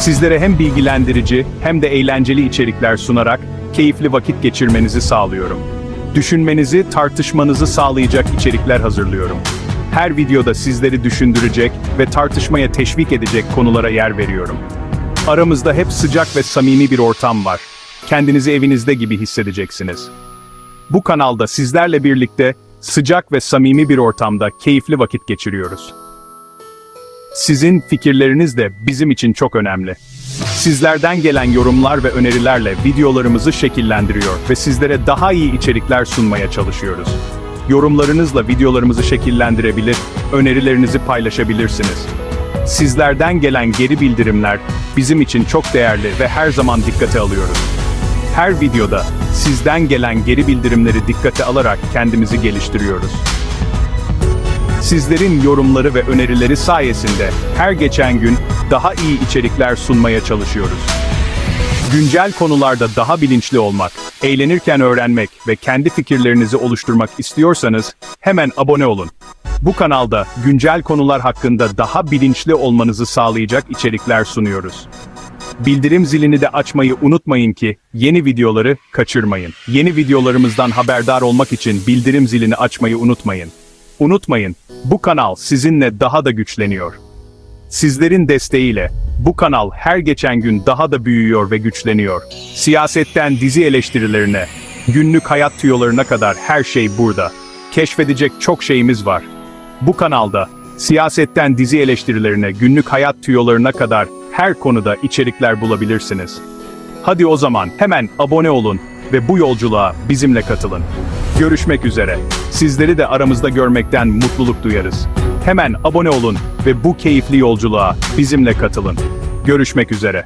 Sizlere hem bilgilendirici hem de eğlenceli içerikler sunarak keyifli vakit geçirmenizi sağlıyorum. Düşünmenizi, tartışmanızı sağlayacak içerikler hazırlıyorum. Her videoda sizleri düşündürecek ve tartışmaya teşvik edecek konulara yer veriyorum. Aramızda hep sıcak ve samimi bir ortam var. Kendinizi evinizde gibi hissedeceksiniz. Bu kanalda sizlerle birlikte sıcak ve samimi bir ortamda keyifli vakit geçiriyoruz. Sizin fikirleriniz de bizim için çok önemli. Sizlerden gelen yorumlar ve önerilerle videolarımızı şekillendiriyor ve sizlere daha iyi içerikler sunmaya çalışıyoruz. Yorumlarınızla videolarımızı şekillendirebilir, önerilerinizi paylaşabilirsiniz. Sizlerden gelen geri bildirimler bizim için çok değerli ve her zaman dikkate alıyoruz. Her videoda sizden gelen geri bildirimleri dikkate alarak kendimizi geliştiriyoruz. Sizlerin yorumları ve önerileri sayesinde her geçen gün daha iyi içerikler sunmaya çalışıyoruz. Güncel konularda daha bilinçli olmak, eğlenirken öğrenmek ve kendi fikirlerinizi oluşturmak istiyorsanız hemen abone olun. Bu kanalda güncel konular hakkında daha bilinçli olmanızı sağlayacak içerikler sunuyoruz. Bildirim zilini de açmayı unutmayın ki yeni videoları kaçırmayın. Yeni videolarımızdan haberdar olmak için bildirim zilini açmayı unutmayın. Unutmayın, bu kanal sizinle daha da güçleniyor. Sizlerin desteğiyle bu kanal her geçen gün daha da büyüyor ve güçleniyor. Siyasetten dizi eleştirilerine, günlük hayat tüyolarına kadar her şey burada. Keşfedecek çok şeyimiz var. Bu kanalda siyasetten dizi eleştirilerine, günlük hayat tüyolarına kadar her konuda içerikler bulabilirsiniz. Hadi o zaman hemen abone olun ve bu yolculuğa bizimle katılın. Görüşmek üzere. Sizleri de aramızda görmekten mutluluk duyarız. Hemen abone olun ve bu keyifli yolculuğa bizimle katılın. Görüşmek üzere.